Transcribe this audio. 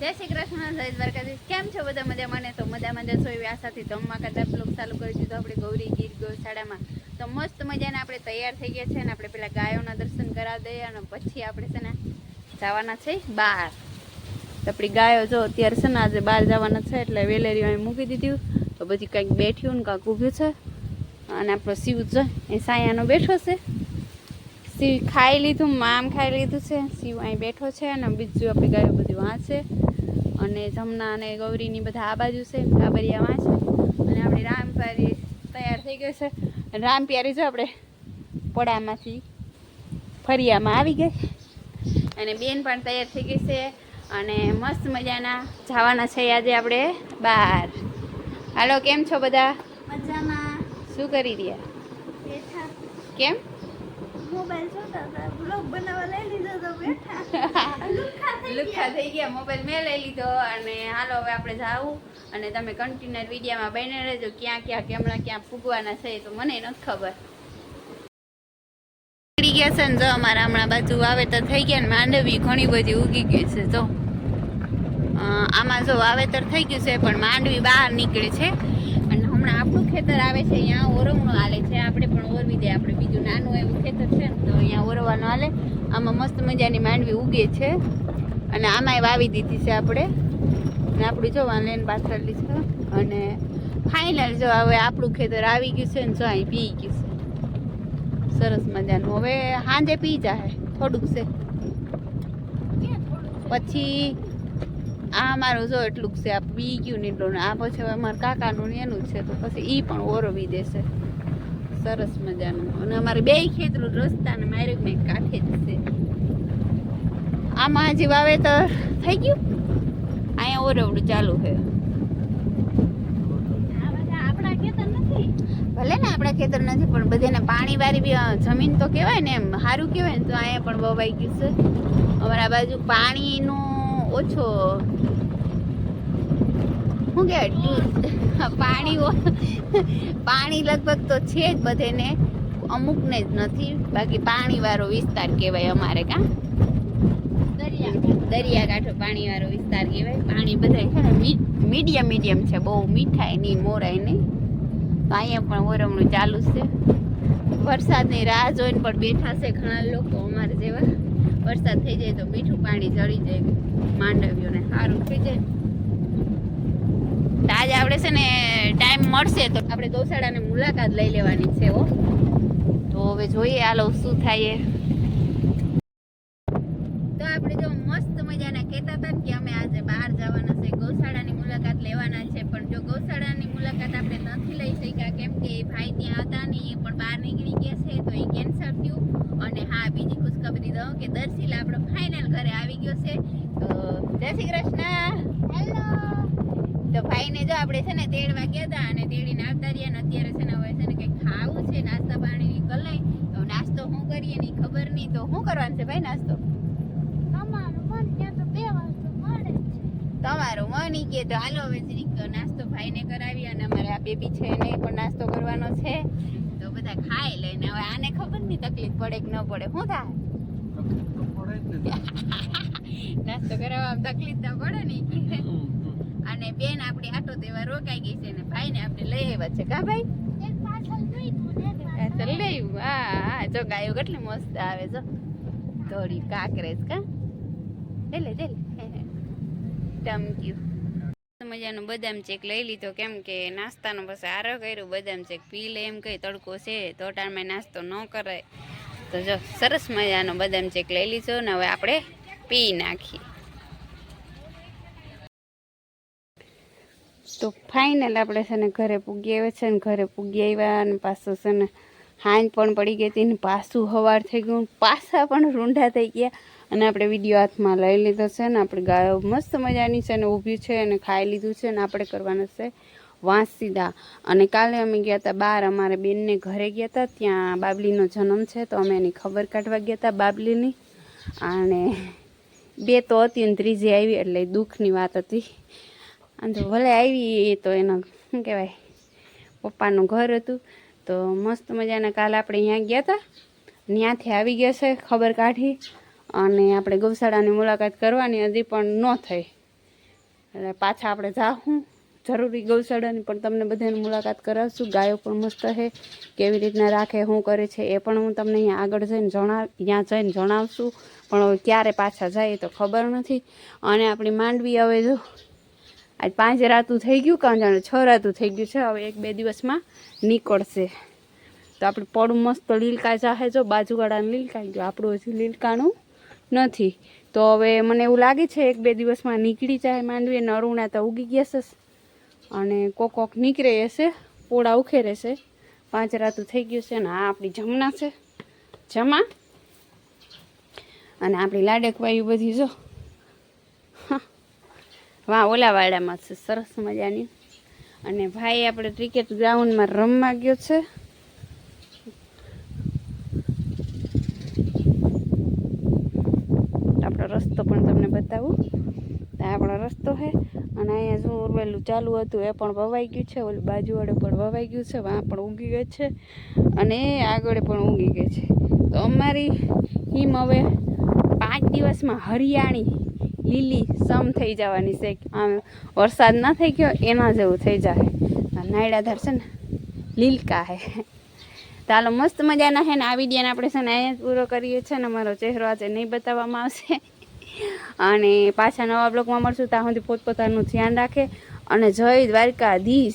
જય શ્રી કૃષ્ણ, જય દ્વારકાધીશ. કેમ છો બધા મજા મને તો મજા મજા છો એવી આશાથી ધમમાં કદાચ બ્લોક ચાલુ કરી દીધો આપણે ગૌરી ગીર ગૌશાળામાં. તો મસ્ત મજાને આપણે તૈયાર થઈ ગયા છે અને આપણે પેલા ગાયોના દર્શન કરાવી દઈએ અને પછી આપણે છે ને જવાના છે બહાર. તો આપણી ગાયો જો અત્યારે છે ને આજે બહાર જવાના છે એટલે વેલેરી અહીં મૂકી દીધું તો પછી કંઈક બેઠ્યું ને કાંઈક ઊભ્યું છે. અને આપણો શિવ છે એ સાયાનો બેઠો છે. શિવ ખાઈ લીધું, મામ ખાઈ લીધું છે. શિવ અહીં બેઠો છે અને બીજું આપણી ગાયો બધી વાંચે. છે અને જમના અને ગૌરીની બધા આ બાજુ છે કાબરિયામાં છે. અને આપણે રામપ્યારી તૈયાર થઈ ગઈ છે. અને રામપ્યારી જો આપણે પડામાંથી ફરિયામાં આવી ગઈ. અને બેન પણ તૈયાર થઈ ગઈ છે અને મસ્ત મજાના જવાના છે આજે આપણે બહાર. હાલો કેમ છો બધા? મજામાં. શું કરી રહ્યા? કેમ? તો મેં લઈ લીધો અને હાલો હવે આપણે જાવું અને તમે કન્ટિન્યુઅર વિડીયોમાં બને રહેજો. ક્યાં ક્યાં કેમણા ક્યાં ફૂગવાના છે તો મને નથી ખબર. નીકળી ગયા છે ને જો અમારા હમણાં બાજુ વાવેતર થઈ ગયા ને માંડવી ઘણી બધી ઉગી ગઈ છે. જો આમાં જો વાવેતર થઈ ગયું છે, પણ માંડવી બહાર નીકળે છે. હમણાં આપણું ખેતર આવે છે, અહીંયા ઓરવણું હાલે છે. આપણે પણ ઓરવી દે, આપણે બીજું નાનું એવું ખેતર છે ને, તો અહીંયા ઓરવાનું હાલે. આમાં મસ્ત મજાની માંડવી ઉગે છે. અને આમાંય વાવી દીધી છે આપણે. અને આપણું જો લેન પાથરેલી છે. અને ફાઇનલ જો હવે આપણું ખેતર આવી ગયું છે ને, જો અહીં પી ગયું છે. સરસ મજાનું. હવે સાંજે પી જાય, થોડુંક છે. પછી આ મારું જો એટલું જ છે આ બી ગયું ને એટલું ને આ પછી હવે મારા કાકાનું ને એનું જ છે તો પછી એ પણ ઓરવી દેશે. સરસ મજાનું. અને અમારે બે ખેતરું રસ્તા ને મારે મેં કાંઠે જ છે. આમાં હજી વાવેતર થઈ ગયું? અહીંયા ઓરવડું ચાલુ છે. આ બધા આપણા ખેતર નથી? ભલે ને આપણા ખેતર નથી પણ બધાને પાણી વાળી બી જમીન તો કહેવાય ને એમ સારું કહેવાય ને તો અહીંયા પણ વવાઈ ગયું છે. અમારા બાજુ પાણીનું ઓછો. શું કહેવાય પાણી પાણી લગભગ તો છે જ બધેને. અમુકને જ નથી. બાકી પાણીવાળો વિસ્તાર કહેવાય અમારે કાં. દરિયા દરિયાકાંઠો પાણીવાળો વિસ્તાર કહેવાય. પાણી બધાય છે ને મીડિયમ મીડિયમ છે. બહુ મીઠાઈ નહીં મોરાય નહીં. તો અહીંયા પણ ઓરમણું ચાલુ છે. વરસાદની રાહ જોઈને પણ બેઠા છે ઘણા લોકો અમારે જેવા. વરસાદ થઈ જાય તો મીઠું પાણી જળી જાય, માંડવીઓને સારું થઈ જાય. આજે આપણે છે ને ટાઈમ મળશે તો આપણે ગૌશાળાની મુલાકાત લઈ લેવાની છે હો. તો હવે જોઈએ હાલો શું થાય તો આપણે જો મસ્ત મજાના કહેતા હતા કે અમે આજે બહાર જવાના છે, ગૌશાળાની મુલાકાત લેવાના છે, પણ જો ગૌશાળાની મુલાકાત આપણે નથી લઈ શક્યા, કેમ કે ભાઈ ત્યાં હતા ને એ પણ બહાર નીકળી ગયા છે, તો એ કેન્સલ થયું અને હા બીજી ખુશખબરી કે દર્શિલ આપણો ફાઇનલ ઘરે આવી ગયો છે. તો જય શ્રી કૃષ્ણ. હેલો તો ભાઈને જો આપણે છે ને તેડવા ગયા હતા અને તેડીને આવતા રહ્યા ને અત્યારે છે ને હવે છે ને કંઈક ખાવું છે નાસ્તા પાણીની કલાઈ. તો નાસ્તો શું કરીએ ની ખબર નહીં. તો શું કરવાનું છે ભાઈ નાસ્તો? તમારું મન ત્યાં તો મળે તમારું મન ઈ કે તો હાલો હવે જરીક નાસ્તો ભાઈને કરાવી અને અમારે આ બેબી છે એને પણ નાસ્તો કરવાનો છે. તો બધા ખાઈ લઈને હવે આને ખબર નહીં તકલીફ પડે કે ન પડે. શું થાય? નાસ્તો કરાવવામાં તકલીફ તો પડે ને. અને બેન આપણી આટો દેવા રોકાઈ ગઈ છે ને ભાઈને આપણે લઈ આવ્યા છે. કા ભાઈ? ને પાછળ લઈ. હા હા જો ગાયો કેટલી મસ્ત આવે જો. થોડી કાકરેજ કા? એટલે લે ટમક્યું મજાનું બદામ ચેક લઈ લીધો. કેમ કે નાસ્તાનો પછી આરો કર્યો બદામ ચેક પી લે એમ કઈ તડકો છે. તો ટાણમાં નાસ્તો ન કરાય. તો જો, સરસ મજાનો બદામ ચેક લઈ લીધો ને હવે આપણે પી નાખીએ. તો ફાઇનલ આપણે છે ને ઘરે પૂગી આવ્યા છે ને ઘરે પૂગી આવ્યા અને પાછું છે ને હાંજ પણ પડી ગઈ હતી ને પાછું હવાર થઈ ગયું પાછા પણ રૂંઢા થઈ ગયા. અને આપણે વીડિયો હાથમાં લઈ લીધો છે ને આપણે ગાયો મસ્ત મજાની છે ને ઊભી છે અને ખાઈ લીધું છે ને આપણે કરવાનું છે વાંસ સીધા અને કાલે અમે ગયા હતા બહાર અમારે બેનને ઘરે ગયા હતા ત્યાં બાબલીનો જન્મ છે, તો અમે એની ખબર કાઢવા ગયા હતા બાબલીની. અને બે તો હતી અને ત્રીજી આવી એટલે દુઃખની વાત હતી. અને તો ભલે આવી તો એનો, શું કહેવાય, પપ્પાનું ઘર હતું. તો મસ્ત મજાના કાલે આપણે અહીંયા ગયા હતા ત્યાંથી આવી ગયા છે, ખબર કાઢી. અને આપણે ગૌશાળાની મુલાકાત કરવાની હજી પણ ન થઈ. એટલે પાછા આપણે જાઉં જરૂરી ગૌશાળાની પણ તમને બધાની મુલાકાત કરાવશું. ગાયો પણ મસ્ત છે. કેવી રીતના રાખે, શું કરે છે એ પણ હું તમને અહીંયા આગળ જઈને જણાવ ત્યાં જઈને જણાવશું. પણ હવે ક્યારે પાછા જાય તો ખબર નથી. અને આપણી માંડવી હવે જો, આજ પાંચ રાતું થઈ ગયું કાં જાણે? છ રાતું થઈ ગયું છે. હવે એક બે દિવસમાં નીકળશે. તો આપણે પડું મસ્ત લીલકા જાહે જો, બાજુવાળાને લીલકાઈ ગયો. આપણું હજી લીલકાનું નથી. તો હવે મને એવું લાગે છે એક બે દિવસમાં નીકળી જાય માંડવી અને અરુણા તો ઉગી ગયા છે. અને કોક કોક નીકળે હશે પોળા ઉખેરે છે. પાંચ રાતું થઈ ગયું છે અને આ આપણી જમના છે. જમા. અને આપણી લાડકવાયું બધી જો. વાહ, ઓલાવાડામાં છે, સરસ મજાની. અને ભાઈ, આપણે ક્રિકેટ ગ્રાઉન્ડમાં રમવા ગયો છે. આપણો રસ્તો પણ તમને બતાવું. આપણો રસ્તો છે અને અહીંયા શું ઉરવેલું ચાલુ હતું, એ પણ વવાઈ ગયું છે. ઓલું બાજુવાળે પણ વવાઈ ગયું છે, વાં પણ ઊંઘી ગઈ છે. અને આગળ પણ ઊંઘી ગઈ છે. તો અમારી હિમ હવે પાંચ દિવસમાં હરિયાણી લીલી, સમ થઈ જવાની છે. આમ વરસાદ ના થઈ ગયો, એના જેવું થઈ જાય નાયડા નાયડાધાર છે ને, લીલકા હે. ચાલો મસ્ત મજાના છે ને, આ વિડીયોને આપણે છે ને અહીંયા પૂરો કરીએ છીએ ને, મારો ચહેરો આજે નહીં બતાવવામાં આવશે. અને પાછા નવા બ્લોગમાં મળશું. ત્યાં સુધી પોતપોતાનું ધ્યાન રાખે. અને જય દ્વારકાધીશ.